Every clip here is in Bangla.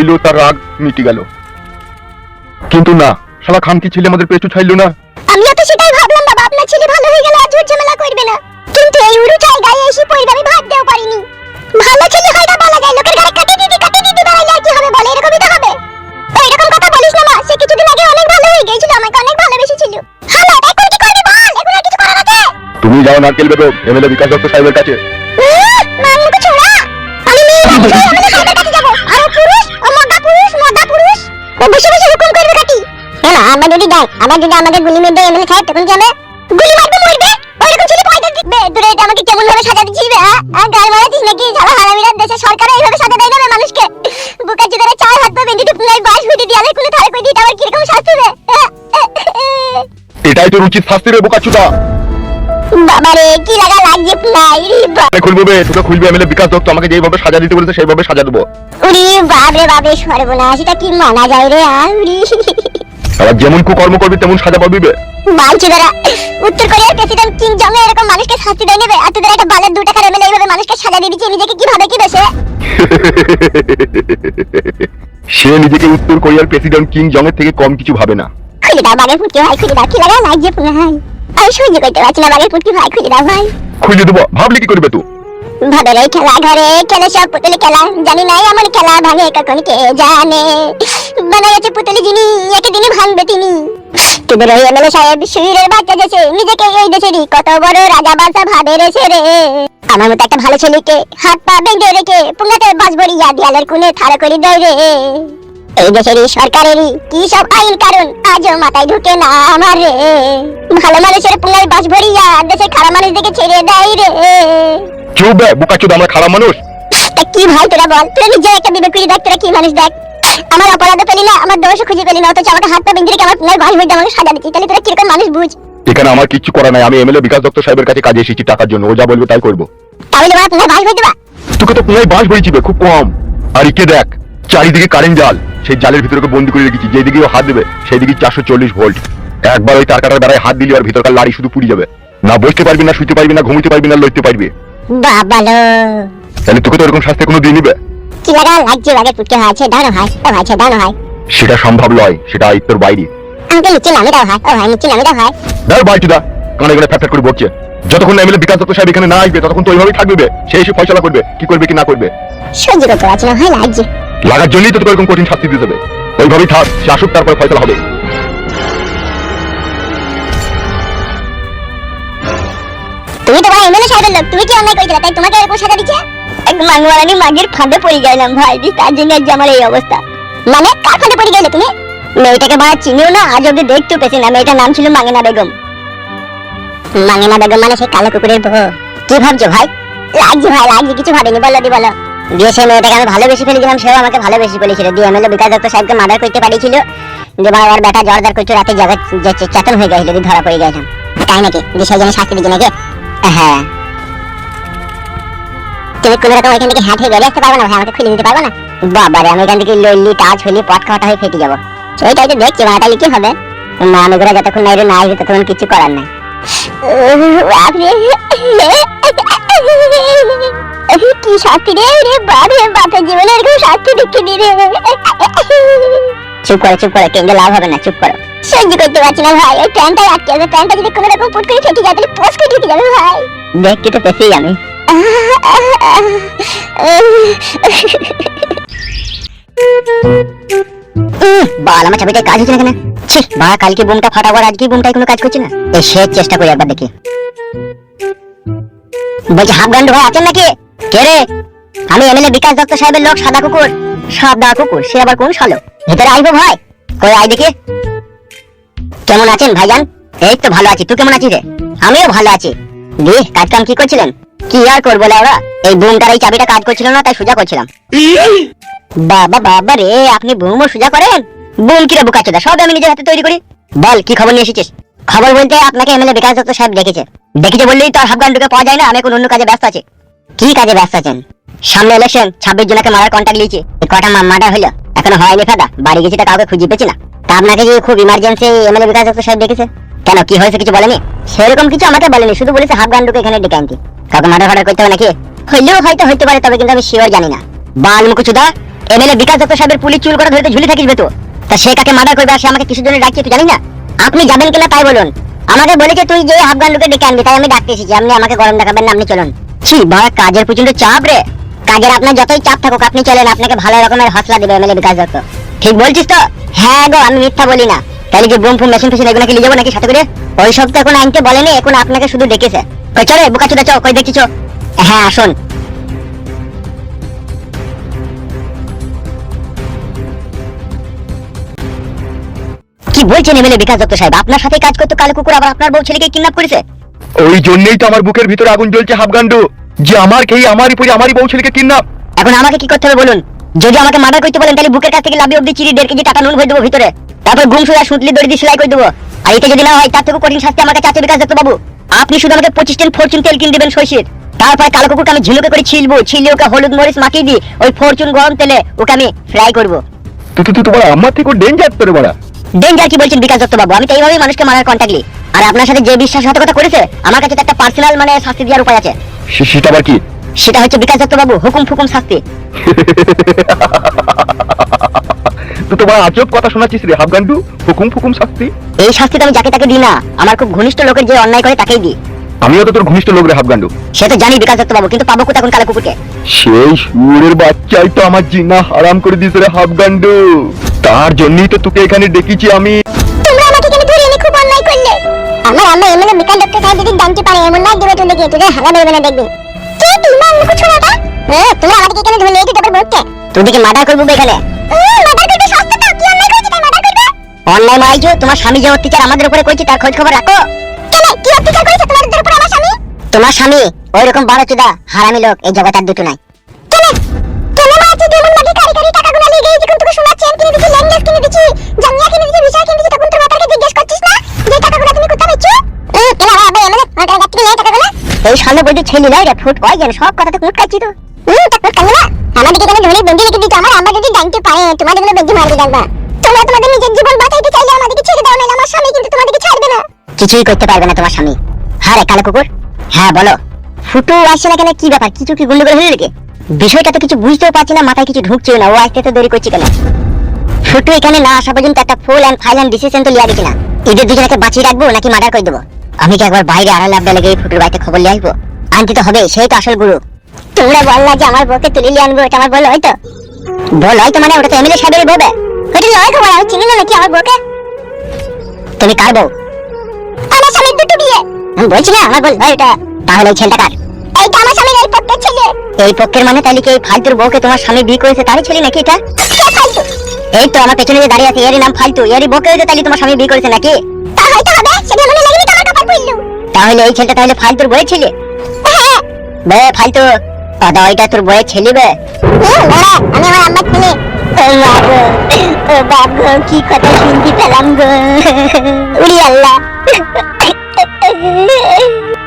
হইলেও তার রাগ মিটে গেল। কিন্তু না শালা খানকি ছেলে আমাদের পেছু ছাইলো না? আমিও তো সেটাই ভাবলাম বাবা আপনার ছেলে ভালো হয়ে গেলে আর ঝুট ঝামেলা করবে না। কিন্তু এই উড়ু জায়গায় এসে পড়বে আমি ভাবতেও পারিনি। ভালো ছেলে হয় না বলা যায় লোকের ঘরে কাটে দিদি কাটে দিদি বেড়াইলে আর কি হবে বলে এরকমই তো হবে। এরকম কথা বলিস না মা সে কিছুদিন আগে অনেক ভালো হয়ে গিয়েছিল আমাকে অনেক ভালোবেসেছিল। হ্যালো এখন কি করবি বল এখন আর কিছু করার আছে? তুমি যাও নারকেল বেগম এমএলএ বিকাশ দত্ত সাহেবের কাছে। ও, বসে বসে, হুকুম করবে কাটি না আমরা যদি দেয় আমরা যদি আমাকে গুলি মেরে এমএলএ সাহেব, তখন কি হবে? গুলি মারবে, মরবে? ওইরকম ছেলে পয়দা দিবে দূরে এটা আমাকে কেমন ভাবে সাজা দিচ্ছিস বে হ্যাঁ? আর গাল মারাছিস নাকি? ঝালা হারামিরা দেশে সরকার এইভাবে সাজা দেয় না মানুষকে? বুকা চুদারে চার হাত পা বেঁধে পুনাই বাস ভিটে দিয়ে আলে কুলে থারে কই দিতে আবার কীরকম শাস্তি বে এটাই তোর উচিত শাস্তি রে বোকাচুদা। বাবারে কি লাগা লাগছে খুলবো বে তোকে খুলবে এমএলএ বিকাশ দত্ত আমাকে যেভাবে সাজা দিতে বলেছে সেইভাবে সাজা দেবো। উরি বাপরে বাপরে সর্বনাশ এটা কি মানা যায় রে আউরি আবার যেমন কুকর্ম করবি তেমন সাজা পাবি বে। মানছি দাদা উত্তর কোরিয়ার প্রেসিডেন্ট কিম জং এরকম মানুষকে শাস্তি দেয় নেবে আর তোদের একটা বালের দু টাকার এমএলএ এইভাবে মানুষকে সাজা দিয়ে দিচ্ছে নিজেকে কি ভাবে কি বেশে সে নিজেকে উত্তর কোরিয়ার প্রেসিডেন্ট কিং জং এর থেকে কম কিছু ভাবে না। খুলে দাও বাগের ফুটকি ভাই খুলে দাও কি লাগা লাগছে পুরো ভাই আমি সহ্য করতে পারছি না বাগের ফুটকি ভাই খুলে দাও ভাই। খুলে দেবো ভাবলি কি করবে তুই ভাদরে খেলা ঘরে খেলে সব পুতুলি খেলা। জানি নাই এমন খেলা ভাঙে কখন কে জানে। বানা গেছে পুতুলি যিনি একে ভাঙবে তিনি। তোদের ওই এমএলএ সাহেব শরীরের বাচ্চা গেছে নিজেকে এই দেশেরই কত বড় রাজা বাদশা ভাবে রেছে রে। আমার মতো একটা ভালো ছেলেকে হাত পা বেঁধে রেখে পুঙ্গাতে বাস ভরিয়া দেয়ালের কোণে থাড়া করে দেয় রে। এই দেশেরই সরকারেরই কি সব আইন কারণ? আজও মাথায় ঢুকে না আমার রে। ভালো মানুষের বাস ভরিয়া দেশের খারাপ মানুষ দেখে ছেড়ে দেয় রে। চুপ বে বোকাচুদা আমরা খারাপ মানুষ। তা কি ভাই তোরা বল? তোরা নিজে একটা বিবেক করে দেখ তোরা কি মানুষ দেখ? আমার অপরাধ পেলি না আমার দোষ খুঁজে পেলি না অথচ আমাকে হাত পা আমার আমাকে সাজা দিচ্ছি তাহলে তোরা কীরকম মানুষ বুঝ? এখানে আমার কিচ্ছু করা নাই আমি এমএলএ বিকাশ দত্ত সাহেবের কাছে কাজে এসেছি টাকার জন্য ও যা বলবে তাই করব। তাহলে আমার পুনর ভাই হয়ে দেবা? তোকে তো পুনাই বাস বইছিবে খুব কম। আর ইকে দেখ? চারিদিকে কারেন্ট জাল। সেই জালের ভিতরে বন্দি করে রেখেছি। যেদিকে ও হাত দেবে সেই দিকে চারশো চল্লিশ ভোল্ট। একবার ওই তার কাটার বেড়ায় হাত দিলি আর ভিতরকার লাড়ি শুধু পুড়ে যাবে। না বসতে পারবি না শুতে পারবি না ঘুমিতে পারবি না লড়তে পারবি। বাবালো তাহলে তোকে তো এরকম শাস্তি কোনো দিয়ে নিবে কি লাগা? লাগছে বাগে পুটকে আছে দানো হয় ও ভাই দানো হয়। সেটা সম্ভব নয় সেটা আয়ত্তর বাইরে। আমাকে নিচে নামে দাও হয় ও ভাই নিচে নামে দাও হয়। দাঁড় বাইচুদা কানে কানে ফ্যাট ফ্যাট করে বকছে। যতক্ষণ না এমএলএ বিকাশ দত্ত সাহেব এখানে না আসবে ততক্ষণ তো ওইভাবেই থাকবে সে এসে ফয়সলা করবে কি করবে কি না করবে। সহ্য করতে পারছি না হয় লাগছে। লাগার জন্যই তো তোকে এরকম কঠিন শাস্তি দিতে হবে ওইভাবেই থাক সে আসুক তারপরে ফয়সলা হবে। তুমি তো ভাই এমএলএ সাহেবের লোক তুমি কি অন্যায় করেছিলে? তাই তোমাকে এরকম সাজা দিচ্ছে? এক মাগের ফাঁদে পড়ে গেলাম ভাই দি তার জন্য আজ আমার এই অবস্থা। মানে কার ফাঁদে পড়ে গেলে তুমি? মেয়েটাকে বাড়া চিনিও না আজ অব্দি দেখতেও পেছি না মেয়েটার নাম ছিল মাঙ্গেনা বেগম। মাঙ্গেনা বেগম মানে সেই কালো কুকুরের বউ। কি ভাবছ ভাই? লাগছে ভাই লাগছে কিছু ভাবিনি বলো দি বলো। দিয়ে মেয়েটাকে আমি ভালোবেসে ফেলেছিলাম, সেও আমাকে ভালোবেসে ফেলেছিল দিয়ে এমএলএ বিকাশ দত্ত সাহেবকে মার্ডার করতে যে রাতে চেতন হয়ে গেছিল ধরা পড়ে গেছিলাম তাই নাকি? যে সেই জন্য শাস্তি দিচ্ছে নাকি? হ্যাঁ। তুমি কোনো রকম এখান থেকে বেরিয়ে আসতে না ভাই, আমাকে খুলে পারবে না? বাবারে, আমি এখান থেকে লইলি, টাচ খাওয়াটা হয়ে ফেটে যাব। সেইটাই তো দেখছি ভাই তাহলে হবে। না আমি করে যতক্ষণ না না আসবে ততক্ষণ কিছু করার নাই। কি শাস্তি রে রে বাপের জীবনে এরকম শাস্তি দেখিনি রে। চুপ করো চুপ করো লাভ হবে না চুপ করো। সহ্য করতে পারছি না ভাই ওই আটকে প্যান্টটা যদি কোনো রকম পুট করে ফেটে যায় তাহলে পোস্ট করে ঢুকে যাবে ভাই। দেখতে তো পেছেই আমি। বাল আমার কাজ হচ্ছে না কেন? ছি বা কালকে বুমটা ফাটাবো আর আজকে বুমটাই কোনো কাজ করছে না? এই সে চেষ্টা করি একবার দেখি। বলছি হাফ গান্ড ভাই আছেন নাকি? কে রে? আমি এমএলএ বিকাশ দত্ত সাহেবের লোক সাদা কুকুর। সাদা কুকুর, সে আবার কোন ভেতরে ভাই কই আই দেখি। কেমন আছেন ভাইজান? এই তো ভালো আছি, তুই কেমন আছিস রে? আমিও ভালো আছি। দিয়ে কাজ কাম কি করছিলেন? কি আর করব এই বুমটার এই চাবিটা কাজ করছিল না, তাই সোজা করছিলাম। বাবা বাবা রে, আপনি বুমও সোজা করেন? বুম কিরে বুকাচ্ছো সব আমি নিজের হাতে তৈরি করি। বল, কি খবর নিয়ে এসেছিস? খবর বলতে আপনাকে এমএলএ বিকাশ দত্ত সাহেব ডেকেছে। ডেকেছে বললেই তো হাফগান ঢুকে পাওয়া যায় না, আমি এখন অন্য কাজে ব্যস্ত আছি। কি কাজে ব্যস্ত আছেন? সামনে ইলেকশন ছাব্বিশ জনকে মারার কন্ট্যাক্ট নিয়েছি। কটা মার্ডার হলো। এখনও হয়নি ফাদা। বাড়ি গেছি তা কাউকে খুঁজে পেছি না। তা আপনাকে যে খুব ইমার্জেন্সি এমএলএ বিকাশ দত্ত সাহেব ডেকেছে কেন, কি হয়েছে কিছু বলেনি? সেরকম কিছু আমাকে বলেনি। শুধু বলেছে হাফ গান্ডুকে এখানে ডেকে আনতি কাউকে মার্ডার ফার্ডার করতে হবে নাকি? হইলেও হয়তো হইতে পারে, তবে কিন্তু আমি শিওর জানি না। বাল মুকুচুদা এমএলএ বিকাশ দত্ত সাহেবের পুলিশ চুল করে ধরে ঝুলি থাকিস তো। তা সে কাকে মার্ডার করবে সে আমাকে কিছু জন্য ডাকছে তুই জানিস না? আপনি যাবেন কিনা তাই বলুন। আমাকে বলেছে তুই যে আফগান লোকে ডেকে আনবি, তাই আমি ডাকতে এসেছি। আপনি আমাকে গরম দেখাবেন না, আপনি চলুন। ছি কাজের প্রচণ্ড চাপ রে। কাজের আপনার যতই চাপ থাকুক, আপনি চলেন, আপনাকে ভালো রকমের হসলা এমএলএ বিকাশ দত্ত ঠিক বলছিস তো? হ্যাঁ গো, আমি মিথ্যা বলি না। তাহলে কি বোম ফুম মেশিন ফেশিন এগুলো নিয়ে যাব নাকি সাথে করে? ওই সব তো এখন বলেনি, এখন আপনাকে শুধু ডেকেছে। কই, চলে চো কই দেখছিস হ্যাঁ আসুন কি বলছেন এমএলএ বিকাশ দত্ত সাহেব? আপনার সাথে কাজ করতে কালো কুকুর, আবার আপনার বউ ছেলেকে কিডন্যাপ করেছে? ওই জন্যই তো আমার বুকের ভিতরে আগুন জ্বলছে হাফগান্ডু যে আমার খেয়ে আমারই পরে আমারই বউ ছেলেকে কিডন্যাপ। এখন আমাকে কি করতে হবে বলুন? যদি আমাকে মার্ডার করতে বলেন তাহলে বুকের কাছ থেকে লাভি অব্দি চিড়ি দেড় কেজি টাকা নুন ভরে দেবো ভিতরে। তারপর ঘুম শুয়ে সুতলি দড়ি দিয়ে সেলাই করে দেবো। আর এটা যদি না হয় তার থেকে কঠিন শাস্তি আমার কাছে আছে বিকাশ দত্ত বাবু। আপনি শুধু আমাকে পঁচিশ টেন ফরচুন তেল কিনে দেবেন সইষের তারপরে কালো কুকুরকে আমি ঝিনুকে করে ছিলবো ছিলে ওকে হলুদ মরিচ মাখিয়ে দিই ওই ফরচুন গরম তেলে ওকে আমি ফ্রাই করব। তুই তুই তোমার আমার থেকে ডেঞ্জার তোর বড়া ডেঞ্জার কি বলছেন বিকাশ দত্ত বাবু? আমি তো এইভাবেই মানুষকে মারার কন্ট্যাক্ট নিই আর আপনার সাথে যে বিশ্বাসঘাতকতা করেছে আমার কাছে তো একটা পার্সোনাল মানে শাস্তি দেওয়ার উপায় আছে। সেটা আবার কি? সেটা হচ্ছে বিকাশ দত্ত বাবু হুকুম ফুকুম শাস্তি। তুই তোমার আজব কথা শোনাচ্ছিস রে হাফগান্ডু হুকুম ফুকুম শাস্তি? এই শাস্তিটা আমি যাকে তাকে দিই না আমার খুব ঘনিষ্ঠ লোকের যে অন্যায় করে তাকেই দিই। আমিও তো তোর ঘনিষ্ঠ লোক রে হাফগান্ডু সে তো জানি বিকাশ দত্ত বাবু কিন্তু পাবো কোথায় এখন কালো কুকুরকে সেই সুরের বাচ্চাই তো আমার জিনা হারাম করে দিয়েছে রে হাফগান্ডু তার জন্যই তো তোকে এখানে ডেকেছি আমি। আমার এমএলএ বিকাশ ডক্টর সাহেব যদি জানতে পারে এমন না দেবে তুলে গিয়ে তোদের হালা বেরবে না দেখবি। কে তুই? মা মুখ ছোড়াটা হ্যাঁ তোমরা আমাকে কেন ধরে এসে তারপর বলতে তোদেরকে মার্ডার করব এখানে। মার্ডার করবে সস্তা তো। কি অন্যায় করেছে তাই মার্ডার করবে? অন্যায় মারাইছো তোমার স্বামী যে অত্যাচার আমাদের উপরে করেছে তার খোঁজ খবর রাখো। কেন? কি অত্যাচার করেছে? তোমাদের উপর আমার স্বামী? তোমার স্বামী ওই রকম বারো চুদা হারামি লোক এই জগৎ আর দুটো নাই। কেন? কেন মা তুই যেমন কারি কারি টাকা গুনা লেগে যখন তোকে আমি কিনে ল্যাঙ্গেজ কিনে জাঙ্গিয়া কিনে দিচ্ছি ভিসা কিনে দিচ্ছি তখন তোর জিজ্ঞেস করছিস না? যে টাকাগুলো তুমি কোথায় পেয়েছ কেন বাবা এমএলএ আমার কাছে থেকে নিয়ে টাকাগুলো এই সামনে ছেলে ফুট কয় যেন, সব কথা তো হ্যাঁ হ্যাঁ ফুটু আসছে না কি ব্যাপার? কিছু কি বিষয়টা তো কিছু বুঝতেও পারছি না, মাথায় কিছু ঢুকছে না। ও আসতে তো দেরি করছি কেন? ফুটু এখানে না আসা পর্যন্ত একটা ফুল অ্যান্ড ফাইনাল ডিসিশন তো লিয়া গেছি না। এদের দুজনকে বাঁচিয়ে রাখব নাকি মার্ডার করে দেবো? আমি কি একবার বাইরে আড়াল আবডা লেগে এই ফুটুর বাড়িতে খবর লিয়ে আসব? আনতে তো হবে সেই তো আসল গুরু। তোমরা বল না যে আমার বউকে তুলে নিয়ে আনব এটা আমার বল হয়তো বল হয়তো মানে ওটা তো এমএলএ সাহেবের বউবে ওটা লয় খবর আমি চিনি না নাকি আমার বউকে? তুমি কার বউ? আমার স্বামীর দুটো বিয়ে। আমি বলছি না আমার বল হয় এটা তাহলে এই ছেলেটা কার? এইটা আমার স্বামীর এই পক্ষের ছেলে। এই পক্ষের মানে তাহলে কি এই ফালতুর বউকে তোমার স্বামী বিয়ে করেছে তারই ছেলে নাকি এটা? এই তো আমার পেছনে যে দাঁড়িয়ে আছে এরই নাম ফালতু। এরই বউকে হয়েছে তাহলে তোমার স্বামী বিয়ে করেছে নাকি? তা হয়তো হবে সেটা মনে লাগেনি তো পড়ল তাহলে এই ছেলেটা তাহলে ফালতুর বউয়ের ছেলে? হ্যাঁ। বে ফালতু। দাদা ওইটা তোর বউয়ের ছেলে বে। আমি আমার আম্মার ছেলে। ও বাপ গো, কি কথা শুনতে পেলাম গো উড়ি আল্লাহ।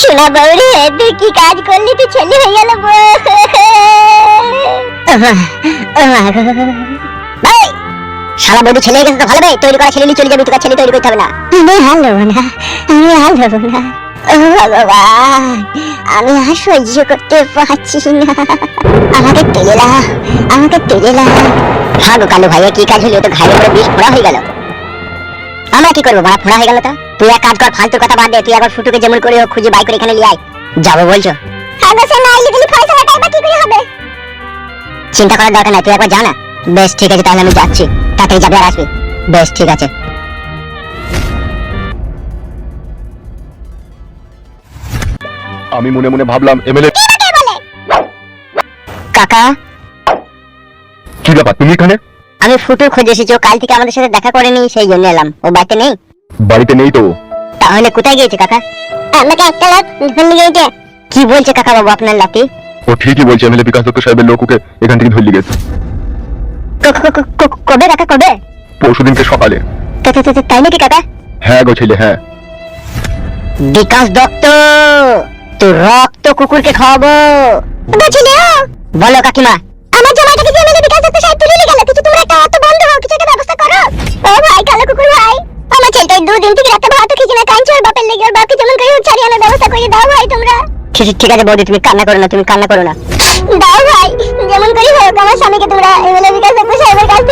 শোনা বউ রে তুই কি কাজ করলি? তুই ছেলে হয়ে গেল বউ। শালা বৌদি ছেলে গেছে তো ভালো বে? তৈরি করা ছেলে নিয়ে চলে যাবি তোকে ছেলে তৈরি করতে হবে না। আমি হালবো না আমি হালবো না। ও ভগবান আমি আর সহ্য করতে পারছি না। আমাকে তুলে দাও আমাকে তুলে দাও। হ্যাঁ গো কালু ভাইয়া কি কাজ হলো? তো ঘাড়ে করে বিষ ফোড়া হয়ে গেল। আমরা কি করব? মারা ফোড়া হয়ে গেল তা? তুই এক কাজ কর ফালতু কথা বাদ দে তুই একবার ফুটুকে যেমন করে হোক খুঁজে বাই করে এখানে নিয়ে আয়। যাব বলছো? আগসে না আইলে দিলি ফয়সালাটা এবার কি করে হবে? চিন্তা করার দরকার নাই তুই একবার যা না। বেশ ঠিক আছে তাহলে আমি যাচ্ছি। তাড়াতাড়ি যাবে আর আসবি। বেশ ঠিক আছে। আমি মনে মনে ভাবলাম এমএলএ কাকা? কি ব্যাপার তুমি এখানে? আমি ফুটু খুঁজে এসেছি ও কাল থেকে আমাদের সাথে দেখা করেনি সেই জন্য এলাম। ও বাড়িতে নেই? বাড়িতে নেই তো তাহলে কোথায় গিয়েছে কাকা? আমাকে একটা লোক ধরে গিয়েছে। কি বলছে কাকা বাবু আপনার লাতি ও ঠিকই বলছে এমএলএ বিকাশ দত্ত সাহেবের লোক ওকে এখান থেকে ধরে গেছে। কবে কাকা কবে? পরশুদিনকে সকালে। তা- তা- তা- তাই নাকি কাকা? হ্যাঁ গো ছেলে হ্যাঁ। বিকাশ দত্ত তো রক্ত কুকুরকে খাওয়াবো। বুঝলি বলো কাকিমা। আমার জামাইটাকে যে বিকাশ দত্ত সাহেব তুলে নিয়ে গেল কিছু তোমরা একটা অত বন্ধ হও কিছু একটা ব্যবস্থা করো। ও ভাই কালো কুকুর ভাই আমার দুদিন থেকে রাতে ভাত খেয়েছে না কাঞ্চি ওর বাপের লেগে। ওর বাপকে যেমন করে হোক ছাড়িয়ে আনার ব্যবস্থা করে দাও ভাই তোমরা। ঠিক ঠিক আছে বৌদি তুমি কান্না করো না তুমি কান্না করো না। দাও ভাই যেমন যেমন করে হোক আমার স্বামীকে তোমরা এমএলএ বিকাশ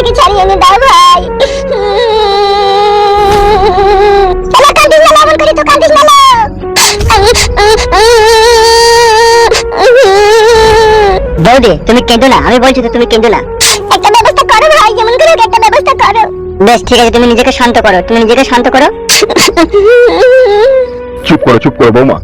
থেকে ছাড়িয়ে এনে দাও ভাই চলো কান্দিস না এমন করে তো কান্দিস না লো। বৌদি তুমি কেঁদো না আমি বলছি তো তুমি কেঁদো না। একটা ব্যবস্থা করো ভাই যেমন করে একটা ব্যবস্থা করো। বেশ ঠিক আছে তুমি নিজেকে শান্ত করো তুমি নিজেকে শান্ত করো। চুপ করো চুপ করো বৌমা।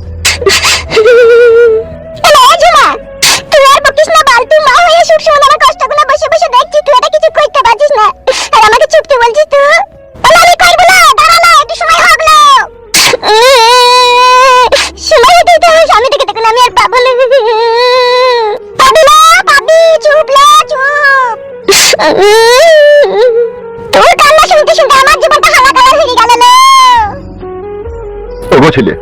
তোর কান্না শুনতে শুনতে আমার জীবনটা হালাকালা হয়ে গেল। ওগো ছেলে।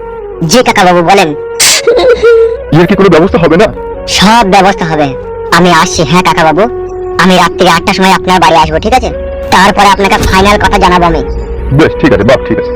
জি কাকা বাবু বলেন। এর কি কোনো ব্যবস্থা হবে না? সব ব্যবস্থা হবে। আমি আসছি হ্যাঁ কাকা বাবু। আমি রাত্রি আটটার সময় আপনার বাড়ি আসব ঠিক আছে? তারপরে আপনাকে ফাইনাল কথা জানাব আমি। বেশ ঠিক আছে বাপ ঠিক আছে।